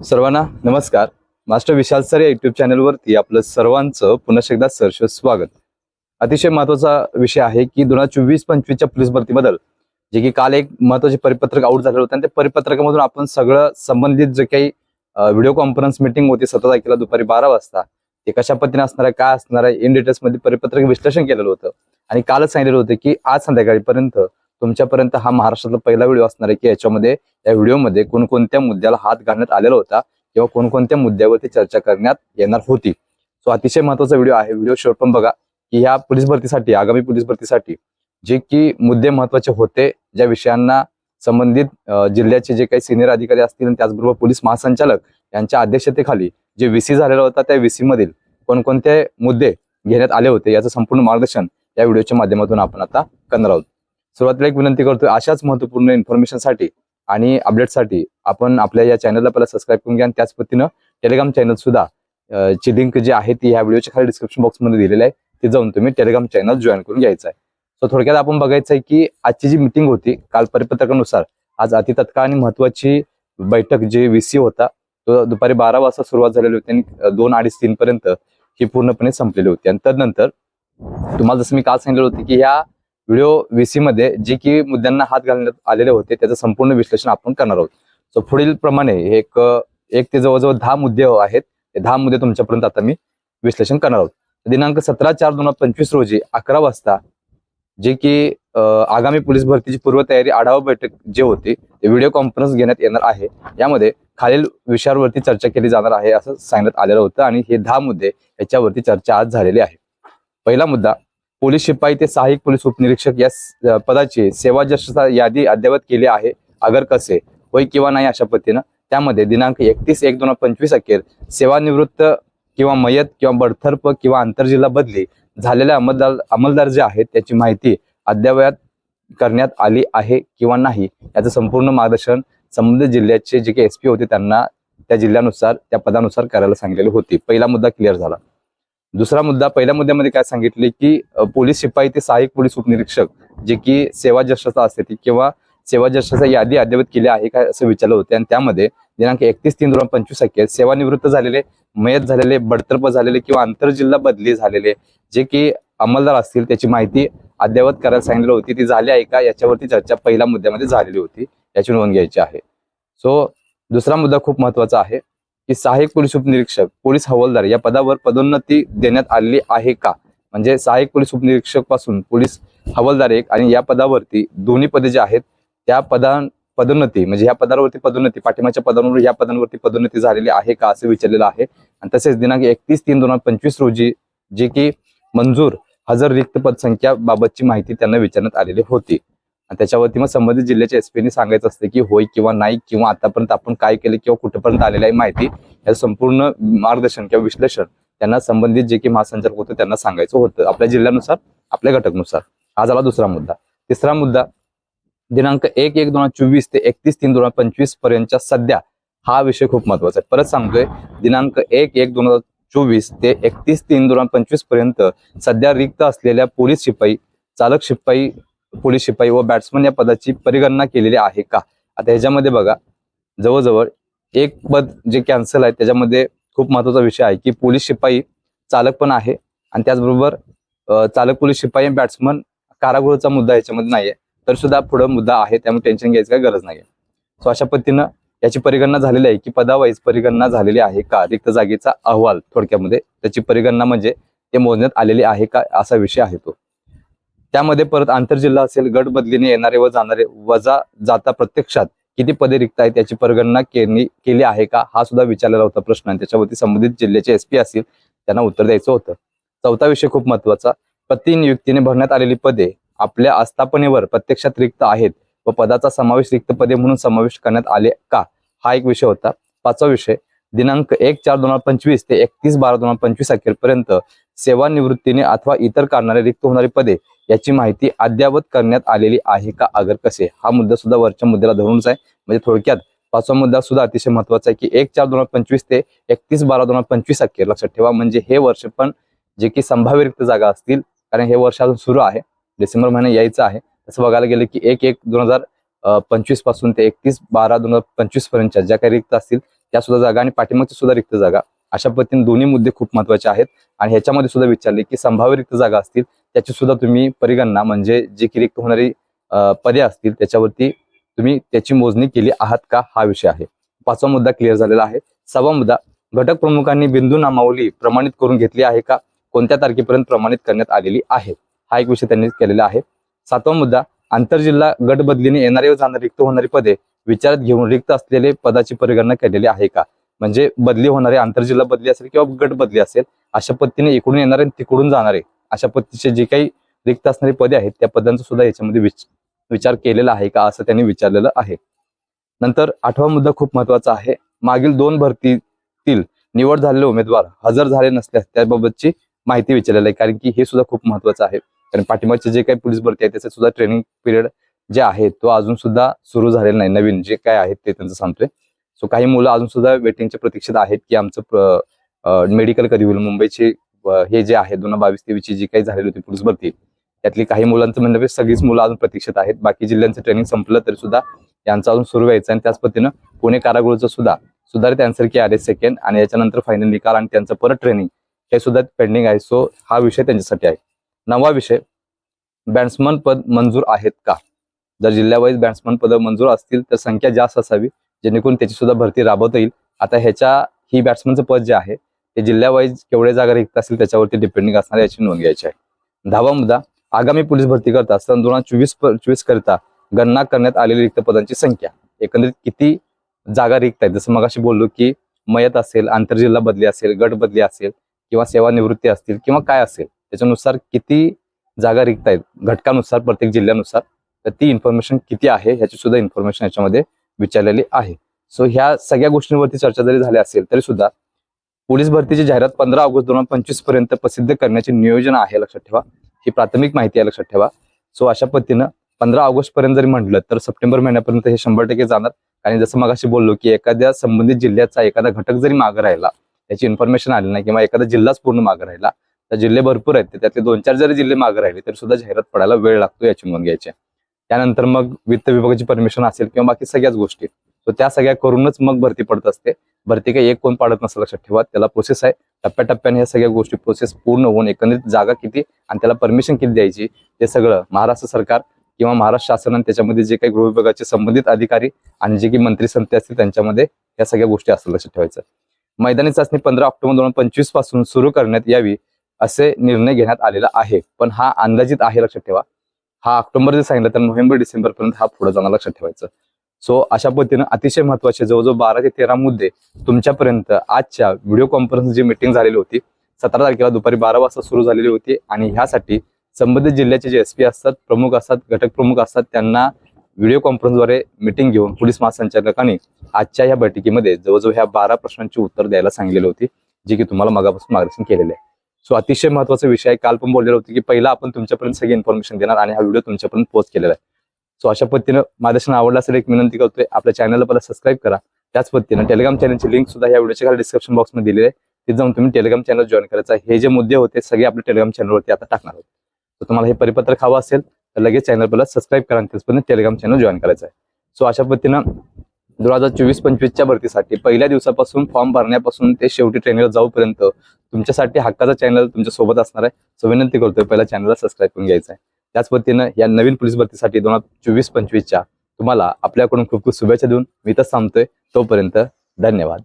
सर्वांना नमस्कार. Master Vishal sir या युट्यूब चॅनलवरती आपलं सर्वांचं पुन्हा एकदा सरश स्वागत. अतिशय महत्त्वाचा विषय आहे की दोन हजार चोवीस पंचवीसच्या पोलीस भरतीबद्दल जे की काल एक महत्त्वाचे परिपत्रक आउट झालेलं होतं आणि त्या परिपत्रकामधून आपण सगळं संबंधित जे काही व्हिडिओ कॉन्फरन्स मिटिंग होती सतरा तारखेला दुपारी बारा वाजता ते कशा पद्धतीने असणार आहे काय असणार आहे इन डिटेल्समध्ये परिपत्रक विश्लेषण केलेलं होतं. आणि कालच सांगितलेलं होतं की आज संध्याकाळीपर्यंत तुमच्यापर्यंत हा महाराष्ट्रातला पहिला व्हिडिओ असणार आहे की याच्यामध्ये या व्हिडिओमध्ये कोणकोणत्या मुद्द्याला हात घालण्यात आलेला होता किंवा कोणकोणत्या मुद्द्यावरती चर्चा करण्यात येणार होती. सो अतिशय महत्त्वाचा व्हिडिओ आहे. व्हिडिओ शेवट पण बघा की ह्या पोलीस भरतीसाठी आगामी पोलीस भरतीसाठी जे की मुद्दे महत्त्वाचे होते ज्या विषयांना संबंधित जिल्ह्याचे जे काही सिनियर अधिकारी असतील त्याचबरोबर पोलीस महासंचालक यांच्या अध्यक्षतेखाली जे व्हीसी झालेला होता त्या व्हीसी मधील कोणकोणते मुद्दे घेण्यात आले होते याचं संपूर्ण मार्गदर्शन या व्हिडिओच्या माध्यमातून आपण आता करणार आहोत. सुरुवातीला एक विनंती करतो अशाच महत्त्वपूर्ण इन्फॉर्मेशनसाठी आणि अपडेटसाठी आपण आपल्या या चॅनलला पहिला सबस्क्राईब करून घ्या आणि त्याच पद्धतीनं टेलिग्राम चॅनल सुद्धा ची लिंक जी आहे ती ह्या व्हिडिओच्या खाली डिस्क्रिप्शन बॉक्समध्ये दिलेली आहे. ती जाऊन तुम्ही टेलिग्राम चॅनल जॉईन करून घ्यायचं आहे. सो थोडक्यात आपण बघायचं आहे की आजची जी मिटिंग होती काल परिपत्रकानुसार आज अति तत्काळ आणि महत्वाची बैठक जी व्हीसी होता तो दुपारी बारा वाजता सुरुवात झालेली होती आणि दोन अडीच तीन पर्यंत ही पूर्णपणे संपलेली होती. आणि तदनंतर तुम्हाला जसं मी काल सांगितलं होतं की ह्या व्हिडिओ व्हीसी मध्ये जे की मुद्द्यांना हात घालण्यात आलेले होते त्याचं संपूर्ण विश्लेषण आपण करणार आहोत. सो पुढील प्रमाणे हे एक एक ते जवळजवळ दहा मुद्दे आहेत. ते दहा मुद्दे तुमच्यापर्यंत आता मी विश्लेषण करणार आहोत. दिनांक सतरा चार दोन हजार पंचवीस रोजी अकरा वाजता जे की आगामी पोलीस भरतीची पूर्वतयारी आढावा बैठक जे होती ते व्हिडिओ कॉन्फरन्स घेण्यात येणार आहे. यामध्ये खालील विषयावरती चर्चा केली जाणार आहे असं सांगण्यात आलेलं होतं आणि हे दहा मुद्दे याच्यावरती चर्चा आज झालेली आहे. पहिला मुद्दा पोलीस शिपाई ते सहाय्यक पोलीस उपनिरीक्षक या स- पदाची सेवा जशा यादी अद्ययावत केली आहे अगर कसे होय किंवा नाही अशा पद्धतीनं त्यामध्ये दिनांक एकतीस एक दोन हजार पंचवीस अखेर सेवानिवृत्त किंवा मयत किंवा बडथर्प किंवा आंतरजिल्हा बदली झालेल्या अंमलदार अंमलदार जे आहेत त्याची माहिती अद्ययावत करण्यात आली आहे किंवा नाही याचं संपूर्ण मार्गदर्शन संबंधित जिल्ह्याचे जे काही एसपी होते त्यांना त्या जिल्ह्यानुसार त्या पदानुसार करायला सांगितलेली होती. पहिला मुद्दा क्लिअर झाला. दुसरा मुद्दा पहिल्या मुद्द्यामध्ये काय सांगितले की पोलीस शिपाई ते सहाय्यक पोलीस उपनिरीक्षक जे की सेवा ज्येष्ठता असते ती किंवा सेवा ज्येष्ठता यादी अद्ययावत केली आहे काय असं विचारलं होतं. आणि त्यामध्ये दिनांक एकतीस तीन दोन हजार पंचवीस अखेर सेवानिवृत्त झालेले मयत झालेले बडतर्फ झालेले किंवा आंतरजिल्हा बदली झालेले जे की अंमलदार असतील त्याची माहिती अद्ययावत करायला सांगितली होती. ती झाली आहे का? याच्यावरती चर्चा पहिल्या मुद्द्यामध्ये झालेली होती. याची नोंद घ्यायची आहे. सो दुसरा मुद्दा खूप महत्त्वाचा आहे. की सहाय्यक पोलीस उपनिरीक्षक पोलीस हवालदार या पदावर पदोन्नती देण्यात आलेली आहे का? म्हणजे सहाय्यक पोलीस उपनिरीक्षकपासून पोलीस हवालदार एक आणि या पदावरती दोन्ही पदे जे आहेत त्या पदा पदोन्नती म्हणजे ह्या पदावरती पदोन्नती पाठिंबाच्या पदांवर या पदांवरती पदोन्नती झालेली आहे का असं विचारलेलं आहे. आणि तसेच दिनांक एकतीस तीन दोन हजार पंचवीस रोजी जे की मंजूर हजर रिक्त पद संख्या बाबतची माहिती त्यांना विचारण्यात आलेली होती. त्याच्यावरती मग संबंधित जिल्ह्याच्या एसपीने सांगायचं असते की होय किंवा नाही किंवा आतापर्यंत आपण काय केलं किंवा कुठेपर्यंत आलेली आहे माहिती या संपूर्ण मार्गदर्शन किंवा विश्लेषण त्यांना संबंधित जे की महासंचालक होते त्यांना सांगायचं होतं. आपल्या जिल्ह्यानुसार आपल्या घटकनुसार. हा झाला दुसरा मुद्दा. तिसरा मुद्दा दिनांक एक एक दोन हजार चोवीस ते एकतीस तीन दोन हजार पंचवीस पर्यंतच्या सध्या हा विषय खूप महत्त्वाचा आहे. परत सांगतोय दिनांक एक एक दोन हजार चोवीस ते एकतीस तीन दोन हजार पंचवीसपर्यंत सध्या रिक्त असलेल्या पोलीस शिपाई चालक शिपाई पोलीस शिपाई व बॅट्समन या पदाची परिगणना केलेली आहे का? आता ह्याच्यामध्ये बघा जवळजवळ एक पद जे कॅन्सल आहे त्याच्यामध्ये खूप महत्त्वाचा विषय आहे की पोलीस शिपाई चालक पण आहे आणि त्याचबरोबर चालक पोलीस शिपाई आणि बॅट्समन कारागृहाचा मुद्दा याच्यामध्ये नाहीये. तर सुद्धा पुढे मुद्दा आहे त्यामुळे टेन्शन घ्यायची काही गरज नाहीये. सो अशा पद्धतीनं याची परिगणना झालेली आहे की पदावाईज परिगणना झालेली आहे का? रिक्त जागेचा अहवाल थोडक्यामध्ये त्याची परिगणना म्हणजे ते मोजण्यात आलेली आहे का? असा विषय आहे तो. त्यामध्ये परत आंतरजिल्हा असेल गट बदलीने येणारे व जाणारे वजा जाता प्रत्यक्षात किती पदे रिक्त आहेत याची परिगणना केली केली आहे का? हा सुद्धा विचारलेला होता प्रश्न. आणि त्याच्यावरती संबंधित जिल्ह्याचे एसपी असतील त्यांना उत्तर द्यायचं होतं. चौथा विषय खूप महत्त्वाचा प्रतिनियुक्तीने भरण्यात आलेली पदे आपल्या आस्थापनेवर प्रत्यक्षात रिक्त आहेत व पदाचा समावेश रिक्त पदे म्हणून समावेश करण्यात आले का? हा एक विषय होता. पाचवा विषय दिनांक एक चार दोन हजार पंचवीस ते एकतीस बारा दोन हजार पंचवीस अखेरपर्यंत सेवानिवृत्तीने अथवा इतर कारणाने रिक्त होणारी पदे याची माहिती अद्ययावत करण्यात आलेली आहे का? अगर कसे? हा मुद्दा सुद्धा वरच्या मुद्द्याला धरूनच आहे. म्हणजे थोडक्यात पाचवा मुद्दा सुद्धा अतिशय महत्त्वाचा आहे की एक चार दोन हजार पंचवीस ते एकतीस बारा दोन हजार पंचवीस अखेर लक्षात ठेवा. म्हणजे हे वर्ष पण जे की संभाव्य रिक्त जागा असतील कारण हे वर्ष अजून सुरू आहे. डिसेंबर महिना यायचं आहे. तसं बघायला गेलं की एक एक दोन हजार पंचवीसपासून ते एकतीस बारा दोन हजार पंचवीस पर्यंतच्या ज्या काही रिक्त असतील त्या सुद्धा जागा आणि पाठिंबाची सुद्धा रिक्त जागा. अशा पद्धतीने दोन्ही मुद्दे खूप महत्त्वाचे आहेत. आणि ह्याच्यामध्ये सुद्धा विचारले की संभाव्य रिक्त जागा असतील त्याची सुद्धा तुम्ही परिगणना म्हणजे जी की रिक्त होणारी अ, पदे असतील त्याच्यावरती तुम्ही त्याची मोजणी केली आहात का हा विषय आहे. पाचवा मुद्दा क्लिअर झालेला आहे. सहावा मुद्दा घटक प्रमुखांनी बिंदू नामावली प्रमाणित करून घेतली आहे का कोणत्या तारखेपर्यंत प्रमाणित करण्यात आलेली आहे हा एक विषय त्यांनी केलेला आहे. सातवा मुद्दा आंतरजिल्हा गट बदलीने व जाणारी रिक्त होणारी पदे विचारात घेऊन रिक्त असलेले पदाची परिगणना केलेली आहे का? म्हणजे बदली होणारे आंतरजिल्हा बदली असेल किंवा गट बदली असेल अशा पद्धतीने इकडून येणारे तिकडून जाणारे अशा पद्धतीचे जे काही रिक्त असणारी पदे आहेत त्या पदांचा सुद्धा याच्यामध्ये विच- विचार केलेला आहे का असं त्यांनी विचारलेलं आहे. नंतर आठवा मुद्दा खूप महत्त्वाचा आहे. मागील दोन भरतीतील निवड झालेले उमेदवार हजर झाले नसल्यास त्याबाबतची माहिती विचारलेली आहे. कारण की हे सुद्धा खूप महत्वाचं आहे. कारण पाठिंबाचे जे काही पोलीस भरती आहे त्याचे सुद्धा ट्रेनिंग पिरियड जे आहे तो अजून सुद्धा सुरू झालेला नाही. नवीन जे काय आहेत ते त्यांचं सांगतोय. सो काही मुलं अजून सुद्धा वेटिंगच्या प्रतीक्षेत आहेत की आमचं मेडिकल कधी होईल मुंबईची हे जे आहे दोन हजार बावीस तेवीसची जी काही झालेली होती पोलीस भरती त्यातली काही मुलांचं म्हणणं सगळीच मुलं अजून प्रतीक्षित आहेत. बाकी जिल्ह्यांचं ट्रेनिंग संपलं तरी सुद्धा यांचं अजून सुरू व्हायचं आणि त्याच पद्धतीनं पुणे कारागृहचं सुद्धा सुधारित आन्सर की आर एस सेकंड आणि याच्यानंतर फायनल निकाल आणि त्यांचं परत ट्रेनिंग हे सुद्धा पेंडिंग आहे. सो हा विषय त्यांच्यासाठी आहे. नवा विषय बॅट्समन पद मंजूर आहेत का? जर जिल्ह्यावाईज बॅट्समन पद मंजूर असतील तर संख्या जास्त असावी जेणेकरून त्याची सुद्धा भरती राबवता येईल. आता ह्याच्या ही बॅट्समनचं पद जे आहे ते जिल्ह्यावाईज केवढे जागा रिक्त असतील त्याच्यावरती डिपेंडिंग असणार याची नोंद घ्यायची आहे. दहावा मुद्दा आगामी पोलीस भरती करता सन दोन हजार चोवीस चोवीस करता गणना करण्यात आलेली रिक्त पदांची संख्या. एकंदरीत किती जागा रिक्त आहेत? जसं मगाशी बोललो की मयत असेल आंतरजिल्हा बदली असेल गट बदली असेल किंवा सेवानिवृत्ती असतील किंवा काय असेल त्याच्यानुसार किती जागा रिक्त आहेत? घटकानुसार प्रत्येक जिल्ह्यानुसार. तर ती इन्फॉर्मेशन किती आहे ह्याची सुद्धा इन्फॉर्मेशन याच्यामध्ये विचारलेली आहे. सो ह्या सगळ्या गोष्टींवरती चर्चा जरी झाली असेल तरी सुद्धा पोलीस भरतीची जाहिरात पंधरा ऑगस्ट दोन हजार पंचवीसपर्यंत प्रसिद्ध करण्याचे नियोजन आहे लक्षात ठेवा. ही प्राथमिक माहिती आहे लक्षात ठेवा. सो अशा पद्धतीनं पंधरा ऑगस्ट पर्यंत जरी म्हटलं तर सप्टेंबर महिन्यापर्यंत हे शंभर टक्के जाणार. आणि जसं मगाशी बोललो की एखाद्या संबंधित जिल्ह्याचा एखादा घटक जरी मागं राहिला त्याची इन्फॉर्मेशन आली नाही किंवा एखादा जिल्हाच पूर्ण मागं राहिला तर जिल्हे भरपूर आहेत त्यातले दोन चार जरी जिल्हे मागे राहिले तरी सुद्धा जाहिरात पडायला वेळ लागतो याची नोंद घ्यायची त्यानंतर मग वित्त विभागाची परमिशन असेल किंवा बाकी सगळ्याच गोष्टी. तर त्या सगळ्या करूनच मग भरती पडत असते. भरती काही एक कोण पाडत नसतं लक्षात ठेवा. त्याला प्रोसेस आहे. टप्प्याटप्प्याने या सगळ्या गोष्टी प्रोसेस पूर्ण होऊन एकंदरीत जागा किती आणि त्याला परमिशन किती द्यायची ते सगळं महाराष्ट्र सरकार किंवा महाराष्ट्र शासन त्याच्यामध्ये जे काही गृह विभागाचे संबंधित अधिकारी आणि जे काही मंत्री समिती असतील त्यांच्यामध्ये या सगळ्या गोष्टी असं लक्षात ठेवायचं. मैदानी चाचणी पंधरा ऑक्टोबर दोन हजार पंचवीसपासून सुरू करण्यात यावी असे निर्णय घेण्यात आलेला आहे. पण हा अंदाजित आहे लक्षात ठेवा. हा ऑक्टोबर जर सांगितलं तर नोव्हेंबर डिसेंबर पर्यंत हा पुढे जाणार लक्षात ठेवायचं. सो अशा पद्धतीनं अतिशय महत्त्वाचे जवळजवळ बारा ते तेरा मुद्दे तुमच्यापर्यंत आजच्या व्हिडिओ कॉन्फरन्स जी मिटिंग झालेली होती. सतरा तारखेला दुपारी बारा वाजता सुरू झालेली होती आणि ह्यासाठी संबंधित जिल्ह्याचे जे एस पी असतात प्रमुख असतात घटक प्रमुख असतात त्यांना व्हिडिओ कॉन्फरन्सद्वारे मिटिंग घेऊन पोलीस महासंचालकांनी आजच्या या बैठकीमध्ये जवळजवळ ह्या बारा प्रश्नांची उत्तर द्यायला सांगितलेली होती जी की तुम्हाला मगापासून मार्गदर्शन केलेले आहे. सो अतिशय महत्त्वाचा विषय आहे. काल पण बोललेला होतं की पहिला आपण तुमच्यापर्यंत सगळी इन्फॉर्मेशन देणार आणि हा व्हिडिओ तुमच्यापर्यंत पोस्ट केलेला आहे. सो अशा पद्धतीनं माझ्या आवडला असेल एक विनंती करतोय. आपल्या चॅनलला पहिला सबस्क्राईब करा. त्याच पद्धतीनं टेलिग्राम चॅनलची लिंक सुद्धा या व्हिडिओच्या खाली डिस्क्रिप्शन बॉक्समध्ये दिलेली आहे. तिथे जाऊन तुम्ही टेलिग्राम चॅनल जॉईन करायचा. हे जे मुद्दे होते सगळे आपल्या टेलिग्राम चॅनलवरती आता टाकणार आहोत. तर तुम्हाला हे परिपत्रक हवं असेल तर लगेच चॅनल पहिला सबस्क्राईब करा आणि त्याचपर्यंत टेलिग्राम चॅनल जॉईन करायचं आहे. सो अशा पद्धतीनं दोन हजार चोवीस पंचवीसच्या भरतीसाठी पहिल्या दिवसापासून फॉर्म भरण्यापासून ते शेवटी ट्रेनिंगला जाऊपर्यंत तुमच्यासाठी हक्काचा चॅनल तुमच्यासोबत असणार आहे. सो विनंती करतोय पहिला चॅनलला सबस्क्राईब करून घ्यायचं आहे. त्याच पद्धतीनं या नवीन पोलीस भरतीसाठी दोन हजार चोवीस पंचवीसच्या तुम्हाला आपल्याकडून खूप खूप शुभेच्छा देऊन मी तर थांबतोय. तोपर्यंत धन्यवाद.